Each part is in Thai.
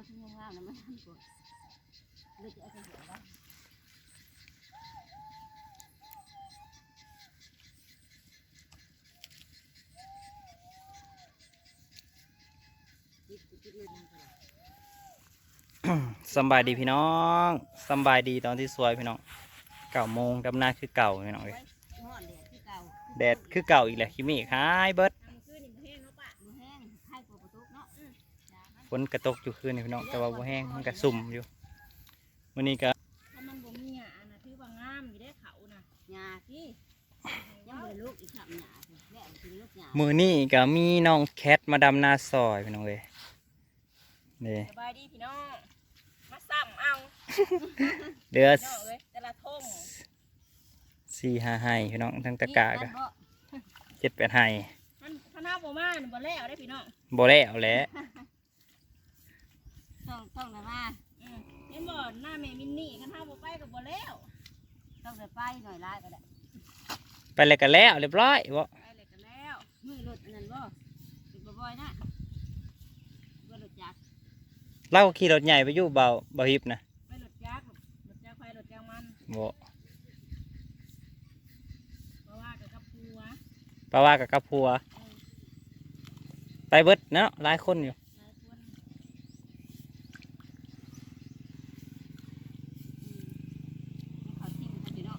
เอาชิ้นงามๆนะมันทำก่อนเลือกจะเอาไปหัวไว้คิดคิดเรื่องนั้นก่อนสบายดีพี่น้องสบายดีตอนที่สวยพี่น้องเก่าโมงดำหน้าคือเก่าพี่น้องเลยแดดคือเก่าอีกแหละคิมี่หายเบิด ฝนกระตกอยู่คืนนี่พี่น้องแต่ว่าบ่แห้งมันกระสุ่มอยู่วันนี้ก็ถ้ามันบ่มีหยานะถือว่างามอยู่ได้เขานะหญ้าที่ยังไม่ลูกอีกครับหญ้าสิแล้วกินลูกหญ้ามือนี้ก็มีน้องแคทมาดำนาซอยพี่น้องเลยนี่สบายดีพี่น้องมาซ้ำเอาเดือพี่น้องเลยแต่ละทงสี่ห้าให้พี่น้องทั้งตะกร้าก็นี่นั่นบ่เจ็ดแปดให้มันถ้าหน้าบ่มานี่บ่แล้วได้พี่น้องบ่แล้วแหละ ต้องต้องนะว่าอืมเห็นบ่หน้าแม่มินนี่คันเฮาบ่ไปก็บ่แล้วต้องไปไปหน่อยลายก็ได้ไปเลยกันแล้วเรียบร้อยบ่ไปเลยกันแล้วมือรถอันนั้นบ่เป็นบ่บ่อยนะบ่รถจักรเล่าขี่รถใหญ่ไปอยู่เบาเบาฮิบนะไปรถจักรรถจักรไฟรถจักรมันบ่เพราะว่ากับกับผัวปาว่ากับกับพัว ไปเบิดเนาะหลายคนอยู่ หลายคน เขาทิ้งกันอยู่เนาะ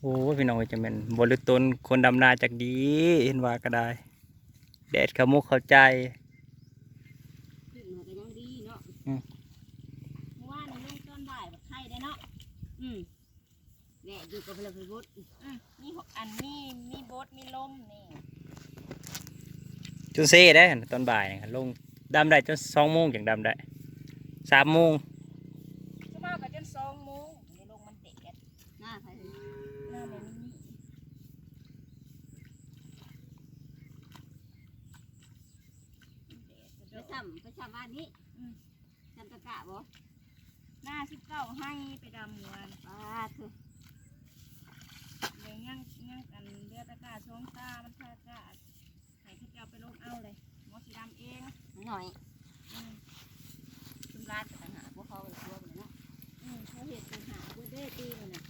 โอ้ยพี่น้องเอ้ยจะเป็นบริตนคนดำนาจากดีเห็นว่าก็ได้ แดดขมุกเข้าใจทิ้งมันก็ยังดีเนาะเมื่อวานนี่ลงต้นบ่ายบักไข่ได้เนาะอืมแหละอยู่กับเราไปบุดอืมมีหกอันมีมีโบดมีลมนี่จนเซ่ได้หั่นตอนบ่ายนี่ครับลงดำได้จนสองโมงอย่างดำได้สามโมง ชั่วโมงก็จนสองโมงในลงมันเด็ด หน้าใคร หน้าแม่มินนี่แดด ไป กระโดด ซ้ำไปซ้ำบ้านนี้ อืม ซ้ำตะกะ บ่หน้าสิบเก้าให้ไปดำเงินป้าคือเดี๋ยวยังยังอันเดือดอากาศช่วงตามันพาอากาศไข่ที่เจ้าไปลงเอาเลยหมอสีดำเองหน่อยอืมชุมร้านกับปัญหาพวกเขาเลยตัวมันเนาะอืมเขาเห็ดปัญหาเพื่อได้ตีมันน่ะ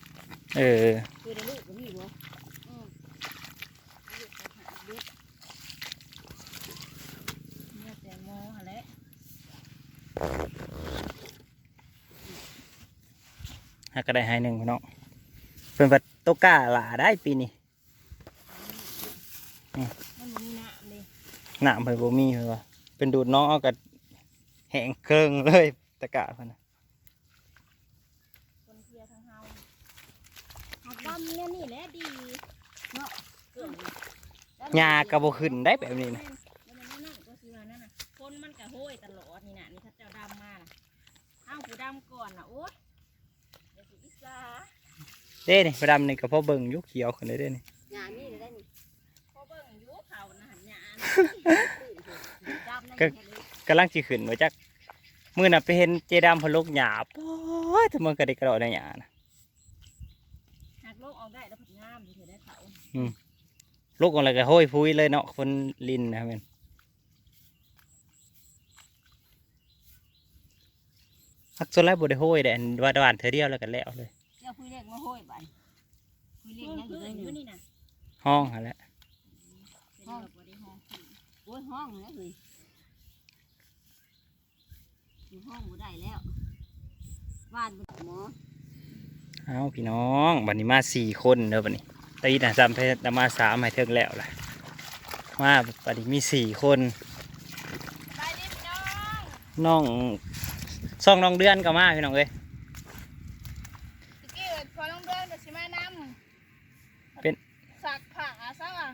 เออเพื่อได้ลูกก็มีบ่อืมเขาเห็ดปัญหาเด็กเนี่ยแต่โมหะแหละ หาก็ได้ให้หนึ่งพี่น้องเพิ่นว่าตกกล้าหลาได้ปีนี้มันบ่มีน้ำเลยน้ำเพิ่นบ่มีเพิ่นว่าเป็นดูดน้องเอากับแห้งเครื่องเลยตะกร้าเพิ่นน่ะคนเทียทั้งเฮาหักดำเนี่ยนี่แหละดีเนาะเกินหญ้าก็บ่ขึ้นได้แบบนี้นะมันเป็นนั่นก็คือว่านั่นน่ะคนมันก็โห้ยตลอดนี่น่ะนี่ถ้าเจ้าดำมาน่ะเอาผู้ดำก่อนน่ะโอ๊ย เดี๋ยวสิอิสาเด้นี่ประดำนี่ก็พอเบิ่งอยุเขียวขึ้นเลยเด้นี่งานนี่เลยได้นี่พอเบิ่งอยู่เขาน่ะหันหยาดำนั่นก็แค่นี้กำลังสิขึ้นว่าจักมื้อน่ะไปเห็นเจดำเพนลกหญ้าป๊อดทำไมนก็ได้กระโดดได้หญ้านะหักโลกออกได้แล้วผัดงามถือได้เขาลูกอะไรก็ห้อยพุยเลยเนาะคนลินนะครับแม่น ฮักส่วนแรกบ่ได้ห้อยแต่อันว่าดานเธอเดียวแล้วก็แล้วเลยเจ้าคุยเรียกมาห้อยบันคุยเรียกยังอยู่เพื่ได้อนอนี่ยู่นี่น่ะห้องหั่นแหละเป็นแบบบ่ได้ห้องขึ้นโอ้ยห้องเลยเฮ้ยอยู่ห้องบ่ได้แล้วบ้านบ่หมอเอาพี่น้องบัดนี้มาสี่คนเด้อบัดนี้ตีน่ะซ้ำเพชรมาสามให้เทิงแล้วล่ะมาบัดนี้มีสี่คนไปดิพี่น้อง น้องสองน้องเดือนก็มาพี่น้องเอ้ยตะกี้พอน้องเดือนจะสิมานำเป็นสักผ้าซะว่ะ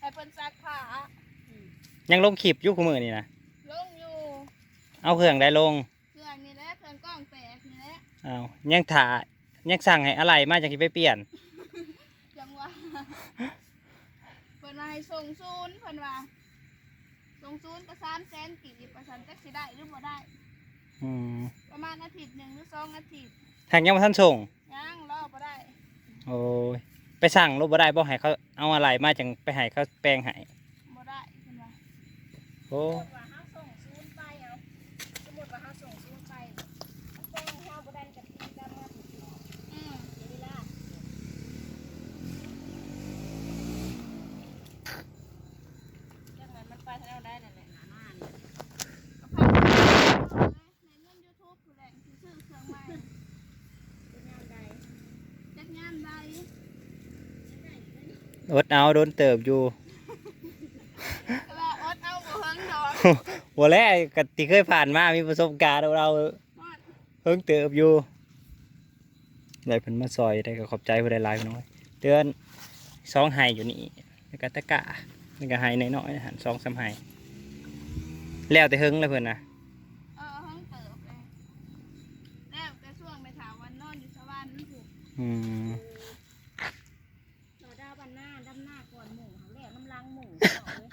ให้เพิ่นสักผ้ายังลงคลิปอยู่คู่มือนี่นะลงอยู่เอาเครื่องได้ลงเครื่องนี่แหละเครื่องกล้องแตกนี่แหละเอายังถ่ายังสั่งให้อะไรมาจากที่ไปเปลี่ยนจังหวะเพิ่นว่าให้ส่งศูนย์เพิ่นว่าส่ งศูนย์ประสานแสนกี่ประสานจักสิได้หรือบ่ได้ อืมประมาณอาทิตย์หนึ่งหรือสองอาทิตย์ทางยังมาท่านส่ง ยังรอบ่ได้โอ้ย ไปสั่งรถบ่ได้บ่ให้เขาเอาอะไรมาจังไปให้เขาแปลงให้บ่ได้เพิ่นว่าโอ้สมมติว่าเขาส่งศูนย์ไปเอาสมมติว่าเขาส่งศูนย์ไปแป้งเฮาบ่ได้กับที่ดำมาถึง อืม เดี๋ยวเวลาจังนั้นมันไปทางเราได้นั่นแหละหนาหน้านี่ ก็พาไปในเงิน YouTube ผู้แหล่งที่ซื้อเครื่องใหม่ เป็นยามใด จักยามใด อดเอาโดนเติบอยู่ก็ว่าอดเอาบ่เฮิงดอกบ่แล้วกติเคยผ่านมามีประสบการณ์เราฮอดเพิ่งเติบอยู่ได้เพิ่นมาซอยได้ก็ขอบใจเพิ่นได้หลายพี่น้อยเดือนสองไห้อยู่นี่แล้วก็ตะกะแล้วก็ไห้น้อยๆหันสองสามไห้แล้วแต่เฮิงแล้วเพิ่นน่ะเออเฮิงเติบเลยแล้วแต่ช่วงไปถามวันนอนอยู่สวรรค์ผูกอืม เราดาวบันหน้าดำหน้าก่อนหมูเขาแล้วน้ำลังหมูเขาเลย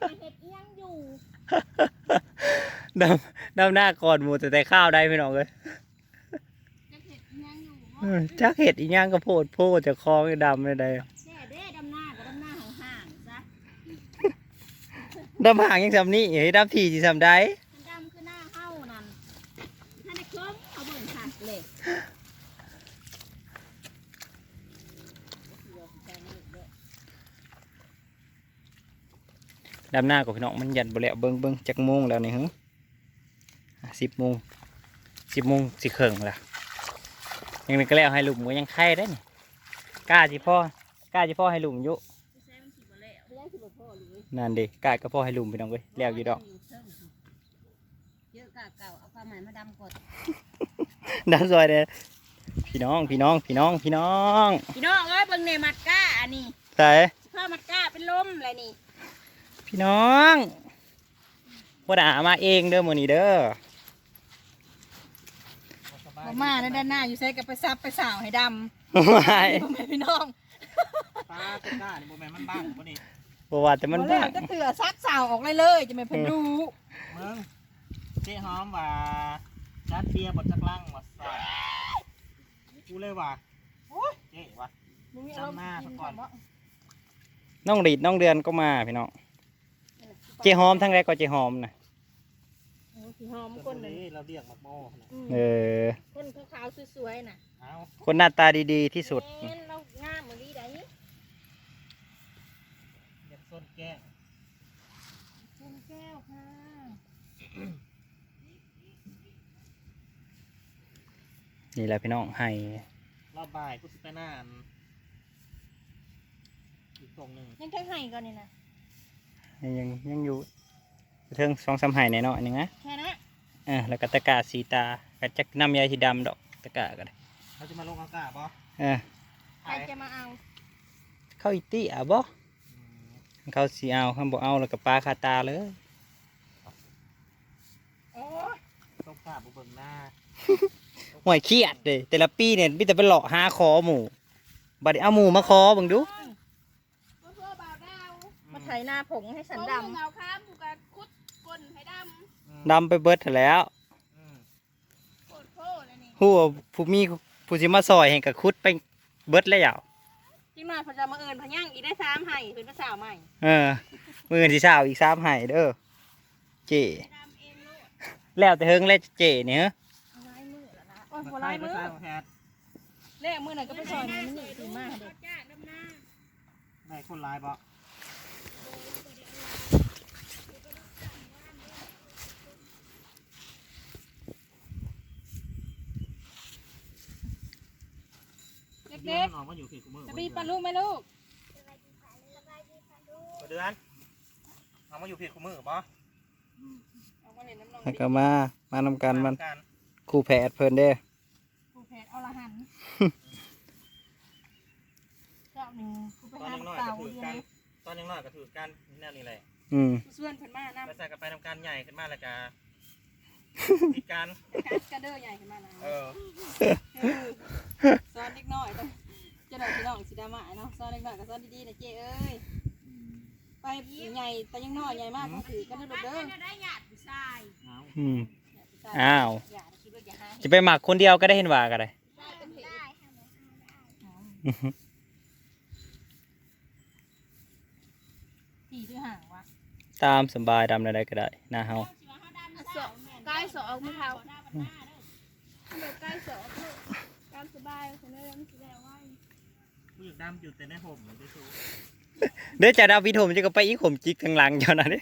ไปเห็ดเอียงอยู่ ดำดำหน้าก่อนหมูแต่แต่ข้าวได้พี่น้องเอ้ยจักเห็ดยังอยู่บ่เออจักเห็ดอีหยังก็โพดโพดจะคอไม่ดำเลยได้แน่เด้ดำหน้ากับดำหน้าห่างๆซะดำห่างยังทำนี่เฮ้ยดำทีสิทำได้ มันดำคือหน้าเฮ้านั่นถ้าได้คล้มเอาเบิ่งขาดเลย ดำหน้ากับพี่น้องมันยันบ่แล้วเบิ้งเบิ้งจักโมงแล้วนี่ฮึสิบโมงสิบโมงสิเขิงละยังนึงก็แล้วให้ลุมก็ยังไข่ได้นี่กล้าจิพ่อกล้าจิพ่อให้ลุมอยู่แซ่มันสิบ่แล้วไม่ได้สิบ่พอหรือนั่นดิกล้าก็พ่อให้ลุมพี่น้องเว้ยแล้วอยู่ดอกเยอะกะเก่าเอาความหมายมาดำกดดำซอยเด้อพี่น้องพี่น้องพี่น้องพี่น้อง พี่น้องเอ้ยเบิ่งในมัดก้าอันนี้ใส่ผ้ามัดก้าเป็นลมอะไรนี่ พี่น้องพ่อด่ามาเองเด้อมื้อนี้เด้อมามาในด้านหน้าอยู่ใส่กับไปซับไปสาวให้ดไม่ำพ่อแม่พี่น้องตาตะกร้านี่โบแมนมันบ้างปะนี่บ่ว่าแต่มันบ่บ้าแล้วจะเถื่อซักสาวออกเลยเลยจะไม่เพิ่นดูมึงเจ๊หอมว่าจัดเบียร์บดจักลังว่าใส่กูเลยว่าโอ้ยเจ๊วะจำหน้าซะก่อนน้องรีดน้องเดือนก็มาพี่น้อง เจหอมทั้งแรกก็เจหอมนะโอ้พี่หอมคคนนหนึ่งนี้เราเรียกมักโม่นะเออ คนขาวๆสวยๆน่ะเอาคนหน้าตาดีๆ ที่สุด แม่นเรางามเหมือนดีได้เรียกส้นแก้งคุณแก้วค่ะนี่แหละพี่น้องให้ รอบบ่ายกูสิไปหน้าอันอีกตรงหนึ่งยังแค่ให้ก่อนนี่นะ ยังยังอยู่เทิงสองสามไห้แน่นอนนึงนะแค่นั้นเออแล้วก็ตะกร้าสีตาก็จักน้ำยาสีดำดอกตะกร้าก็ได้เขาจะมาลงอากาศปะเออใครจะมาเอาเข้าอีตี้อะบ่เขาสีเอาเขาบอกเอาแล้วก็ปลาคาตาเลยโอ้ต้องกล้าบุเบิงหน้าห่วยเครียดเลยแต่ละปีเนี่ยมีแต่ไปหลอกหาคอหมูบัดนี้เอาหมูมาคอเบังดู เพื่อเพื่อบ่าวดาว มา ไถนาผงให้สันเอาดเงาค้ามผูกกะคุดก้นให้ดอืมดำไปเบิดเถอะแล้วอืมำโคตรโพเลยนี่ผู้ผู้มีผู้สิมาซอยแห่งกับคุดไปเบิดแล้วำจริงหน่อยพอจะมาเอิญพะย่างอีกได้สามให้เป็นภาษาวใหม่เออ มือที่สาวอีกสามไห้เด้อ เจ ดำเองโลดแล้วแต่เฮิงแล้วเจเนี่ยลายมือแล้วนะโอ้ยมาบ่ใส่ลายมามือใส่ของแพทย์เล่มือไหนก็ไปซอยมันนี่ถือมาเด็กจ้าดำนาได้คนร้ายป เด็กเดือนออกมาอยู่ที่กูมือๆจะมีปลาลูกไหมลูกเดือนออกมาอยู่ที่กูมือปะเอามาเล่นน้ำนองแล้วก็มา มานำกันมันกันคู่แผดเพิ่นเด้อกูแพทเอาละหันเจ้าหนึ่งกูไปตอนหายังน้อยเต่าก็ถือเดียกัวนตอนยังน้อยก็ถือกันแนวนี้แหละอืมกูส่วนเพิ่นมานะแล้วใส่กันไปทำการใหญ่ขึ้นมาแล้วก็ พิการกระเด้อใหญ่ขึ้นมานะเอซ้อนเล็กน้อยต้อจะหน่อยพี่น้องสิดามาเนาะซ้อนเล็กน้อยกับซ้อนดีๆนะเจ้เอ้ยไปใหญ่แต่ยังน้อยใหญ่มากก็ถือก็ได้อเด้ออืมอ้าว จะไปหมักคนเดียวก็ได้เห็นว่ากันเลยตีด้วยห่างวะตามสบายดำอะไรก็ได้นะเฮา สองไม่เท่าเดี๋ยวใกล้สองกตามสบายคนนี้มันสิได้ไว้กูอยากดำอยู่แต่ในห่มเลยด้วยสูเดี๋ยวจะดาววิโทมจะก็ไปอีกขมจิกทางหลังเจ้านะเด้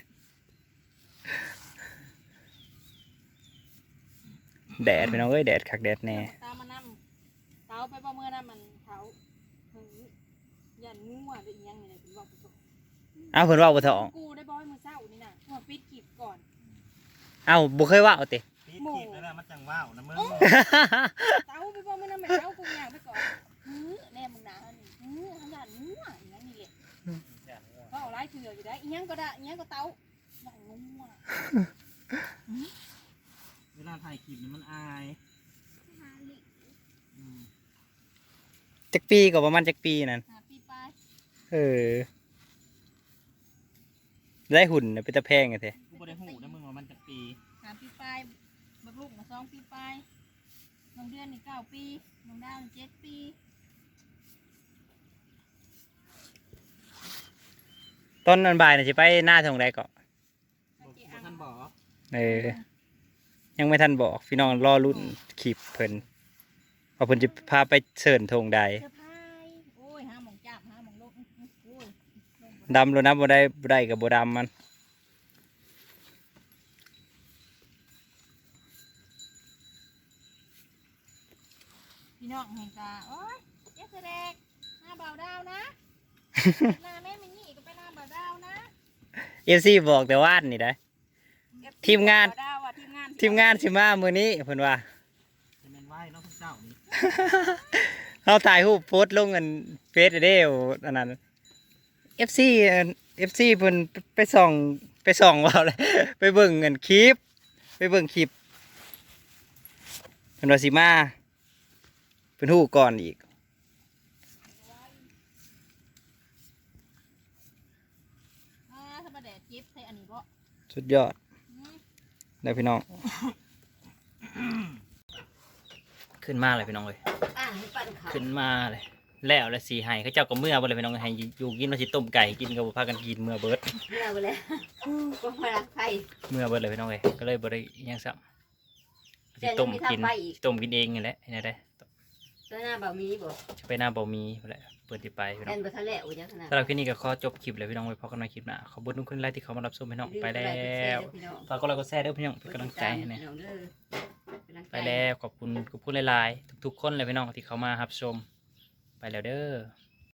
แดดพี่น้องเอ้ยแดดคักแดดแน่ตามมานำเท้าไปบ่เมื่อนั้นมันเท้าหึงยันงัวหรืออิหยังนี่แหละเป็นบอกผู้ชมอ้าวเพิ่นว่าบ่ทองกูได้บ่อยมือเศร้านี่น่ะหัวปิดกีบก่อน อ้าวบ่เคยเว่าเอาติ ปีดขีดแล้วนะมันจังว่าวนะมึงเท้าไปบ่เมื่อนั้นมันเท้ากูอย่างไปก่อนหือแน่มึงนะนี่หือขยันงัวอย่างนั้นนี่แหละก็เอาไล่เถื่ออยู่ได้อิหยังก็ได้อิหยังก็เต้าอย่างงัวเวลาถ่ายคลิปนี่มันอายหาลิอืมจักปีก็ประมาณจักปีนั่น หาปีไปเออ ได้หุ่นน่ะเป็นตะแพงอะแท้กูบ่ได้หูนะมึงว่ามันจะปี หาปีไปบักลูกมา สองปีไปน้องเดือนนี่เก้าปีน้องดาวนี่เจ็ดปีตอนนั้นบ่ายน่ะสิไปหน้าทางใดก็บอกบ่ท่านบอกเออ ยังไม่ทันบอกพี่น้องรอรุ่นคลิปเพิ่นว่าเพิ่นจะพาไปเสิร์นทงใดเสื้อผ้าโอ้ยหาหมองจับหาหมองลกอื้ออื้อโอ้ยลงบ่ดำแล้วนะบ่ได้บ่ได้กับบ่ดำมัน พี่น้องเห็นกาโอ้ยเจ๊แสดงหน้าเบาดาวนะ หน้าแม่มินนี่ก็ไปหน้าเบาดาวนะเอฟซีบอกแต่ว่านนี่ได้ ทีมงานเบดาวอะทีมงานทีมงานสิมามื้อนี้เพิ่นว่า จะเป็นไหวเนาะพวกเจ้านี่เฮาถ่ายรูปโพสต์ลงกันเฟซเด้ออันนั้น FC เอิ่น FC เพิ่นไปส่องไปส่องว่าเลยไปเบิ่งกันคลิป ไปเบิ่งคลิปเพิ่นว่าสิมา เพิ่นฮู้ก่อนอีก อ่าถ้ามาแดดจิ๊บใส่อันนี้บ่สุดยอดอืมแล้วพี่น้อง ขึ้นมาเลยพี่น้องเลย อ่าให้ปั่นเขาขึ้นมาเลย แล้วและสีไห้เขาเจ้าก็เมื่อบ่เลยพี่น้องให้อยู่กินมาสิต้มไก่กินก็บ่พากันกินเมื่อเบิด เมื่อไปเลยก็มารักใครเมื่อเบิดเลยพี่น้องเลยก็เลยบ่ได้อิหยังซ้ำแต่สิยัต้งมมีกินทำไปอีกต้มกินเองนี่แหละเห็นได้ ตัวหน้าบ่มีบ่จะไปหน้าบ่มีพุ่นแหละเปิดที่ไปพี่น้แอองนบ่ทะเลอุจังขนาดสำหรับคลิปนี้ก็ขอจบคลิปเลยพี่น้องไว้พบกันใหม่คลิปหน้าขอบคุณทุกคนไลค์ที่เข้ามารับชมพี่น้องไปแล้วฝากกดไลค์กดแชร์ด้วยพี่น้องเป็นกำลังใจให้นะ ไปแล้วขอบคุณขอบคุณหลาย ๆ ทุก ๆ คนเลยพี่น้องที่เข้ามารับชม ไปแล้วเด้อ